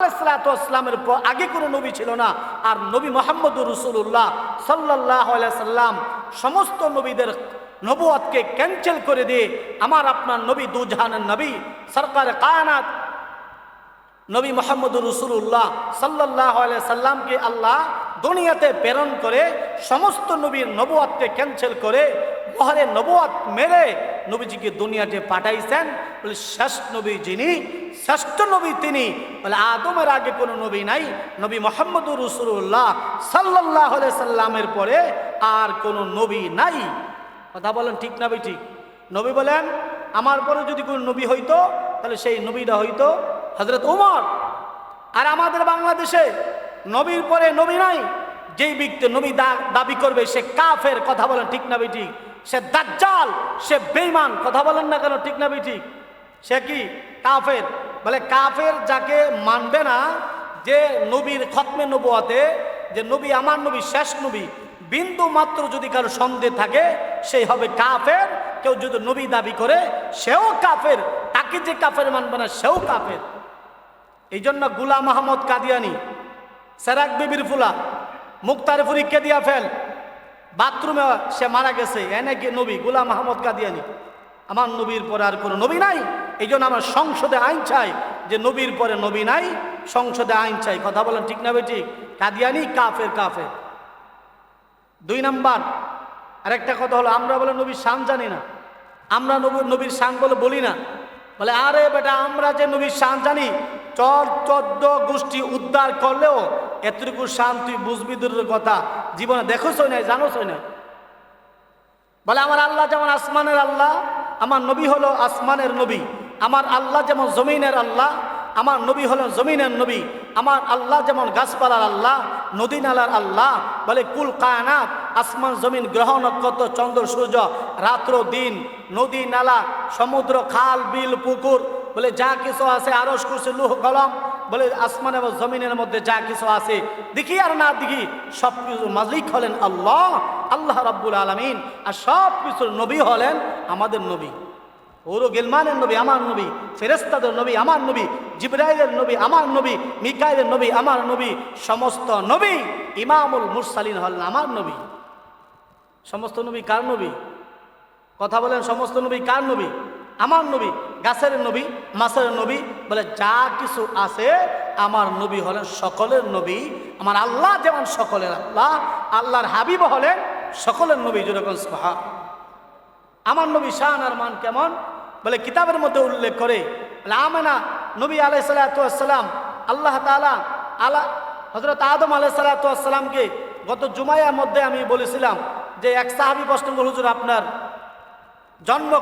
ইসলামের আগে কোনো নবী ছিল না। আর নবী মোহাম্মদ রসুল্লাহ সাল্লাহ সাল্লাম সমস্ত নবীদের নবুয়াতকে ক্যান্সেল করে দিয়ে, আমার আপনার নবী দুজাহানের নবী, সরকার কায়নাত নবী মোহাম্মদ রসুল্লাহ সাল্লাহ সাল্লামকে আল্লাহ দুনিয়াতে প্রেরণ করে, সমস্ত নবীর নবুয়াতকে ক্যান্সেল করে মহরে নবুয়াত মেরে নবীজিকে দুনিয়াতে পাঠাইছেন। বলে, শেষ নবী যিনি, শ্রেষ্ঠ নবী তিনি। বলে, আদমের আগে কোনো নবী নাই। নবী মোহাম্মদ রসুল্লাহ সাল্লাহ সাল্লামের পরে আর কোনো নবী নাই। কথা বলেন ঠিক না ঠিক? নবী বলেন, আমার পরে যদি কোনো নবী হইতো, তাহলে সেই নবীটা হইতো হজরত উমর। আর আমাদের বাংলাদেশে নবীর পরে নবী নাই, যেই ব্যক্তি নবী দাবি করবে সে কাফের, কথা বলেন ঠিক না ভাই ঠিক সে দাজ্জাল, সে বেইমান কথা বলেন না কেন ঠিক না ভাই ঠিক সে কি? কাফের। বলে কাফের যাকে মানবে না, যে নবীর খতমে নবুয়াতে, যে নবী আমার নবী, শেষ নবী, বিন্দু মাত্র যদি কারও সন্দেহ থাকে, সেই হবে কাফের। কেউ যদি নবী দাবি করে, সেও কাফের। তাকে যে কাফের মানবে না, সেও কাফের। এই জন্য গুলাম মাহমদ কাদিয়ানি সেরাক বিবির ফুলা, মুক্তার ফুরিকে দিয়া ফেল, বাথরুমে সে মারা গেছে, এনে কে নবী, গুলাম মাহমদ কাদিয়ানি। আমার নবীর পরে আর কোনো নবী নাই এই জন্য আমার সংসদে আইন চাই যে নবীর পরে নবী নাই, সংসদে আইন চাই। কথা বলেন ঠিক না ঠিক কাদিয়ানি কাফের কাফের। দুই নাম্বার, আরেকটা কথা হলো, আমরা বলে নবীর শান জানি না। আমরা নবীর নবীর শান বলে বলি না। বলে, আরে বেটা, আমরা যে নবীর শান জানি চর চোদ্দ গোষ্ঠী উদ্ধার করলেও এতটুকু শান তুই বুঝবি দূরের কথা। জীবনে দেখোসই নাই, জানোসই নাই। বলে, আমার আল্লাহ যেমন আসমানের আল্লাহ, আমার নবী হলো আসমানের নবী। আমার আল্লাহ যেমন জমিনের আল্লাহ, আমার নবী হলো জমিনের নবী। আমার আল্লাহ যেমন গাছপালার আল্লাহ, নদী নালার আল্লাহ। বলে, কুল কায়নাত, আসমান, জমিন, গ্রহ, নক্ষত্র, চন্দ্র, সূর্য, রাত্র, দিন, নদী, নালা, সমুদ্র, খাল, বিল, পুকুর বলে, যা কিছু আছে আরস কুরসি, লুহ কলম। বলে, আসমান এবং জমিনের মধ্যে যা কিছু আছে, দেখি আর না দেখি সব কিছু মালিক হলেন আল্লাহ আল্লাহ রাব্বুল আলমিন। আর সব কিছুর নবী হলেন আমাদের নবী। ওরো গেলমানের নবী, আমার নবী ফেরেস্তাদের নবী, আমার নবী, জিব্রাইলের নবী, আমার নবী, মিকাইলের নবী, আমার নবী, সমস্ত নবী ইমামুল মুরসালিন হলেন আমার নবী। সমস্ত নবী কার নবী? কথা বলেন, সমস্ত নবী কার নবী? আমার নবী। গাছের নবী, মাছের নবী, বলে যা কিছু আছে আমার নবী হলেন সকলের নবী, আমার আল্লাহ যেমন সকলের আল্লাহ, আল্লাহর হাবিব হলেন সকলের নবী যেরকম সুবহান। আমার নবী শাহান আর মান কেমন? বলে কিতাবের মধ্যে উল্লেখ করে আমেনা নবী আলাই সালাতাম আল্লাহ তালা আলা হজরত আদম আলাই সালাতামকে গত জুমাইয়ার মধ্যে আমি বলেছিলাম যে এক সাহাবি প্রশ্ন হুজুর, আপনার জন্ম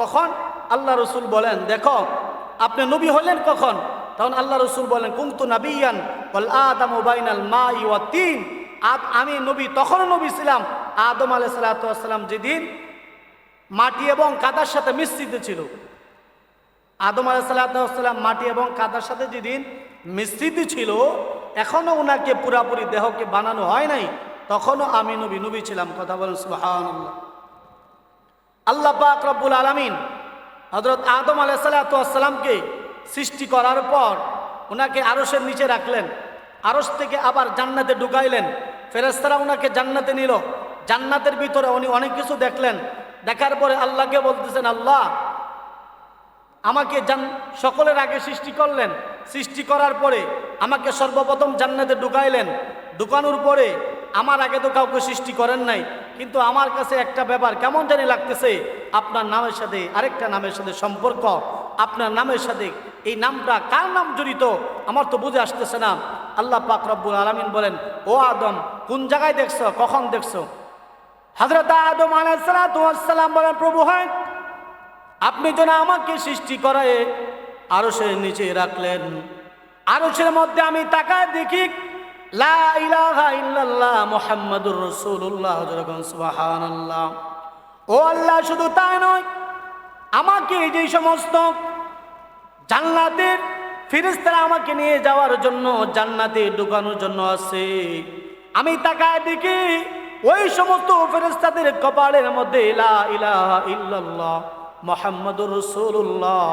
কখন? আল্লাহ রসুল বলেন, দেখো, আপনি নবী হলেন কখন? তখন আল্লাহ রসুল বলেন, কুন্তু নাবিয়ান আদম ওবাইনাল মা ইয়া আদ, আমি নবী, তখনও নবী ছিলাম। আদম আলাই সালাতাম যেদিন মাটি এবং কাদার সাথে মিশ্রিত ছিল। আদম আলাইসাল্লাম মাটি এবং কাদার সাথে যেদিন মিশ্রিত ছিল, এখনও ওনাকে পুরাপুরি দেহকে বানানো হয় নাই। তখনও আমি নবী নবী ছিলাম। কথা বলেন সুবহানাল্লাহ। আল্লাহ পাক রব্বুল আলমিন হজরত আদম আলাইসাল্লামকে সৃষ্টি করার পর ওনাকে আরসের নিচে রাখলেন। আরস থেকে আবার জান্নাতে ঢুকাইলেন। ফেরেস্তারা ওনাকে জান্নাতে নিল। জান্নাতের ভিতরে উনি অনেক কিছু দেখলেন। দেখার পরে আল্লাহকে বলতেছেন, আল্লাহ, আমাকে জান, সকলের আগে সৃষ্টি করলেন। সৃষ্টি করার পরে আমাকে সর্বপ্রথম জান্নাতে ঢুকাইলেন। ঢুকানোর পরে আমার আগে তো কাউকে সৃষ্টি করেন নাই, কিন্তু আমার কাছে একটা ব্যাপার কেমন জানি লাগতেছে, আপনার নামের সাথে আরেকটা নামের সাথে সম্পর্ক, আপনার নামের সাথে এই নামটা কার নাম জড়িত, আমার তো বুঝে আসতেছে না। আল্লাহ পাক রব্বুল আলমিন বলেন, ও আদম, কোন জায়গায় দেখছ, কখন দেখছ? হজরত আদম আলাইসালাম বলেন, প্রভু, হয়, আপনি যেন আমাকে সৃষ্টি করায় আরও সে নিচে রাখলেন আরও মধ্যে আমি তাকায় দেখি সুবহানাল্লাহ। ও আল্লাহ, শুধু তাই নয়, আমাকে সমস্ত ফিরিস্তারা আমাকে নিয়ে যাওয়ার জন্য, জান্নাতে ঢুকানোর জন্য আছে, আমি তাকায় দেখি ওই সমস্ত ফেরেস্তাদের কপালের মধ্যে মোহাম্মদুর রসুল্লাহ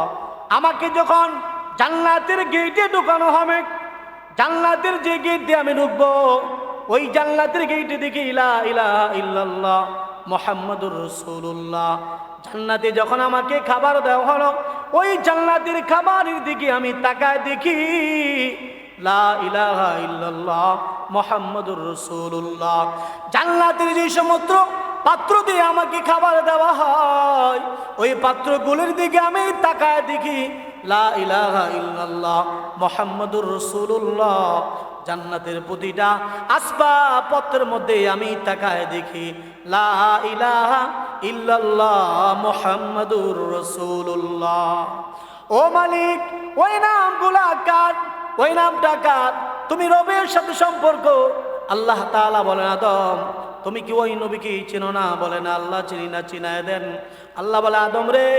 আমাকে যখন জান্নাতের গেটে ঢুকানো হবে জান্নাতের যে গেট দিয়ে আমি ঢুকবো, ওই জান্নাতের গেটে দেখি ইলা ইলাহা ইল্লাল্লাহ মোহাম্মদুর রসুল্লাহ জান্নাতে যখন আমাকে খাবার দেওয়া হলো, ওই জান্নাতের খাবারের দিকে আমি তাকায় দেখি, লা ইলাহা ইল্লাল্লাহ মোহাম্মদুর রসুল্লাহ জান্নাতের যে সমুদ্র পাত্র দিয়ে আমাকে খাবার দেওয়া হয়, ওই পাত্রগুলির দিকে আমি তাকায় দেখি লা ইলাহা ইল্লাল্লাহ মোহাম্মদুর জান্নাতের প্রতিটা আসবাবপত্রের মধ্যে আমি তাকায় দেখি, লা ইলাহা ইল্লাল্লাহ মোহাম্মদুর রসুল্লাহ ও মালিক, ওই নামগুলা কার? ওই নামটা কার? তুমি রবের সাথে সম্পর্ক? আল্লাহ তাআলা বলেন, আদম, তুমি কি ওই নবীকে চেনো না? বলে, না, আল্লাহ চিনি না, চিনায় দেন। আল্লাহ বলে, আদম রে,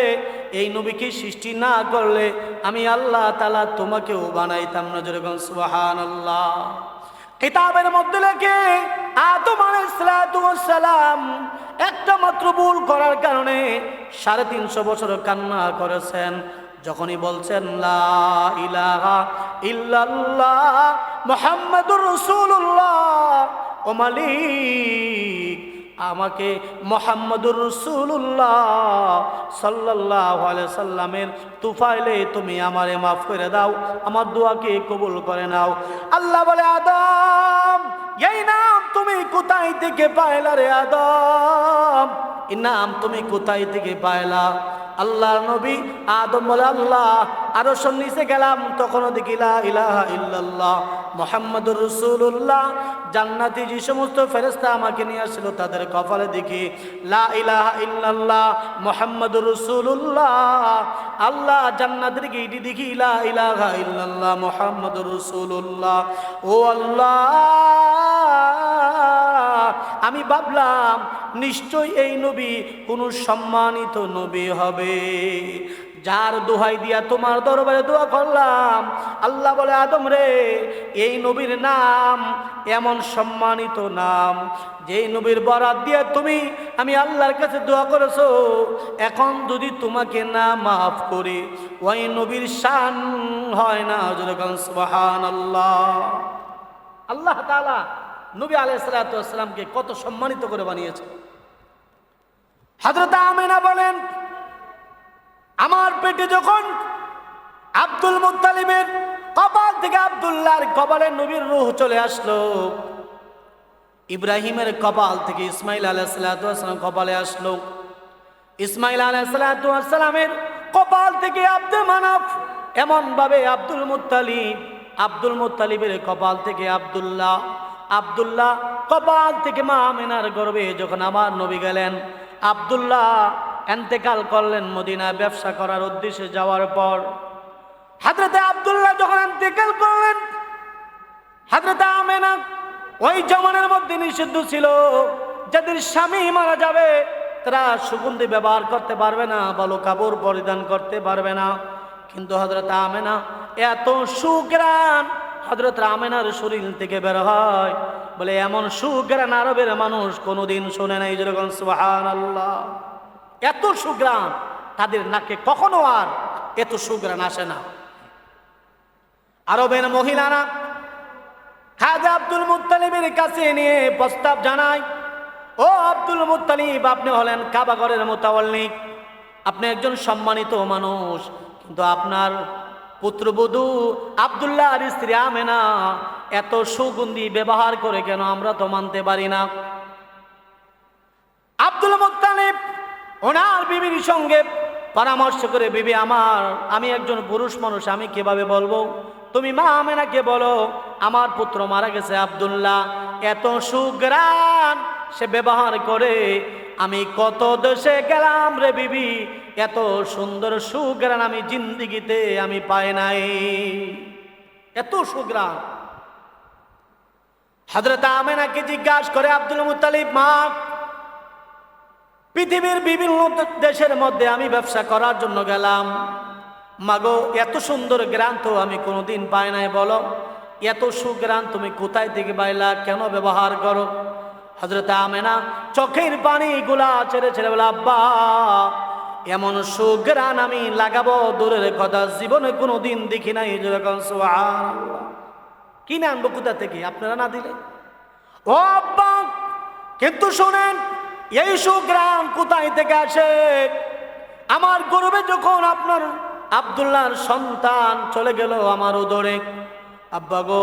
এই নবীকে সৃষ্টি না করলে আমি আল্লাহ তালা তোমাকেও বানাইতাম না, যেরকম সুবাহান আল্লাহ কিতাবের মধ্যে লেখে, আদম আলাইসালাম একটা মাত্র ভুল করার কারণে সাড়ে তিনশো বছর কান্না করেছেন। যখনই বলছেন, লা ইলাহা ইল্লাল্লাহ মুহাম্মাদুর রাসূলুল্লাহ। ও মালিক, আমাকে মোহাম্মদুর রসুল্লাহ সাল্লাহ সাল্লামের তুফাইলে তুমি আমারে মাফ করে দাও, আমার দোয়াকে কবুল করে নাও। আল্লাহ বলে, আদম, এই নাম তুমি কোথায় থেকে পাইলা রে আদম? এই নাম তুমি কোথায় থেকে পাইলা? আল্লাহ, নবী, আদম বলে আল্লাহ, আরও নিচে গেলাম, তখনও দেখি লা ইলাহা ইল্লাল্লাহ, মোহাম্মদুর রসুল্লাহ জান্নাতি যে সমস্ত ফেরেস্তা আমাকে নিয়ে আসছিল, তাদের কপালে দেখি লা ইলাহা ইল্লাল্লাহ, মোহাম্মদুর রসুল্লাহ আল্লাহ, জান্নাতের গেইটি দেখি লা ইলাহা ইল্লাল্লাহ, মোহাম্মদুর রসুল্লাহ ও আল্লাহ! আমি ভাবলাম নিশ্চয় এই নবী কোন সম্মানিত নবী হবে। যার দোহাই দিয়া তোমার দরবারে দোয়া করলাম, আল্লাহ বলে, আদম রে, এই নবীর নাম এমন সম্মানিত নাম, যেই নবীর বরাত দিয়ে তুমি, আমি আল্লাহর কাছে দোয়া করেছ, এখন যদি তোমাকে না মাফ করি, ওই নবীর শান হয় না আল্লাহ আল্লাহ তালা নবী আলাইসালামকে কত সম্মানিত করে বানিয়েছে। হাজরত আমেনা বলেন, আমার পেটে যখন আব্দুল মুতালিবের কপাল থেকে আবদুল্লাহর কপালে নবীর রুহ চলে আসলো, ইব্রাহিমের কপাল থেকে ইসমাইল আলাইসালাম কপালে আসলো। ইসমাইল আলাইসালামের কপাল থেকে আব্দুল মানাফ এমন ভাবে আব্দুল মুতালিব আব্দুল মুতালিবের কপাল থেকে আবদুল্লাহ আবদুল্লাহ কপাল থেকে মা আমিনার গর্বে যখন আমার নবী গেলেন, আবদুল্লাহ এন্তেকাল করলেন মদিনা ব্যবসা করার উদ্দেশ্যে যাওয়ার পর। হাজরতে আবদুল্লাহ যখন এন্তেকাল করলেন, হাজরতে আমেনা ওই জমানের মধ্যে নিষিদ্ধ ছিল, যাদের স্বামী মারা যাবে, তারা সুগন্ধি ব্যবহার করতে পারবে না, ভালো কাপড় পরিধান করতে পারবে না। কিন্তু হজরত আমেনা এত সুগ্রাণ হজরত রামেনার শরীর থেকে বের হয়। বলে, এমন সুগ্রাণ আরবের মানুষ কোনোদিন শোনে নাই যেরকম সুহান আল্লাহ এত সুগ্রাণ তাদের নাকে কখনো আর এত সুগ্রাণ আসে না। আরবের মহিলারা খাজা আব্দুল মুতালিবের কাছে নিয়ে প্রস্তাব জানায়, ও আব্দুল মুতালিব আপনি হলেন কাবাগরের মোতাবল্লিক আপনি একজন সম্মানিত মানুষ, কিন্তু আপনার পুত্রবধূ আবদুল্লাহ আর স্ত্রী আমেনা এত সুগন্ধি ব্যবহার করে কেন আমরা তো মানতে পারি না? আব্দুল মুতালিব ওনার বিবির সঙ্গে পরামর্শ করে, বিবি আমার, আমি একজন পুরুষ মানুষ, আমি কীভাবে বলব? তুমি মা আমেনাকে বলো, আমার পুত্র মারা গেছে আবদুল্লাহ। এত সুগ্রাণ সে ব্যবহার করে আমি কত দেশে গেলাম রে বিবি, এত সুন্দর সুগ্রাণ আমি জিন্দিগিতে আমি পাই নাই। এত সুগ্রাণ। হজরত আমেনাকে জিজ্ঞাসা করে, আব্দুল মুতালিব মা, পৃথিবীর বিভিন্ন দেশের মধ্যে আমি ব্যবসা করার জন্য গেলাম। মাগো, এত সুন্দর গ্রান তো আমি কোনোদিন পাই নাই, বলো। এত সুগ্রান তুমি কোথায় থেকে পাইলা? কেন ব্যবহার করো? হজরত আমেনা চোখের পানি গুলা ছেড়ে ছেড়ে বলে, আব্বা, এমন সুগ্রান আমি লাগাবো দূরের কথা, জীবনে কোনোদিন দেখি নাই যেরকম। কিনে আনব কোথা থেকে? আপনারা না দিলে? ও আব্বা, কিন্তু শোনেন, এই সুগ্রাম কোথায় থেকে আসে? আমার গর্বে যখন আপনার আবদুল্লাহর সন্তান চলে গেল আমার উদরে। আব্বা গো